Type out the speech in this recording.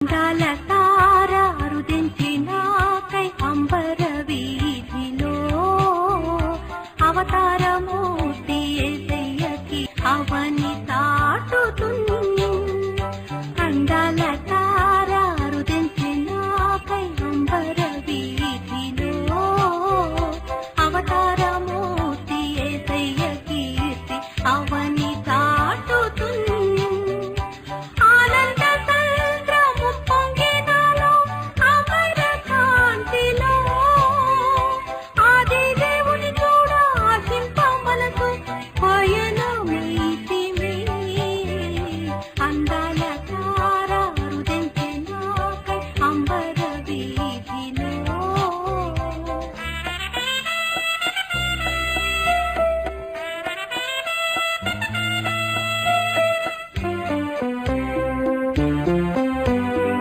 అందాల అంబర వీధిలో అవతారము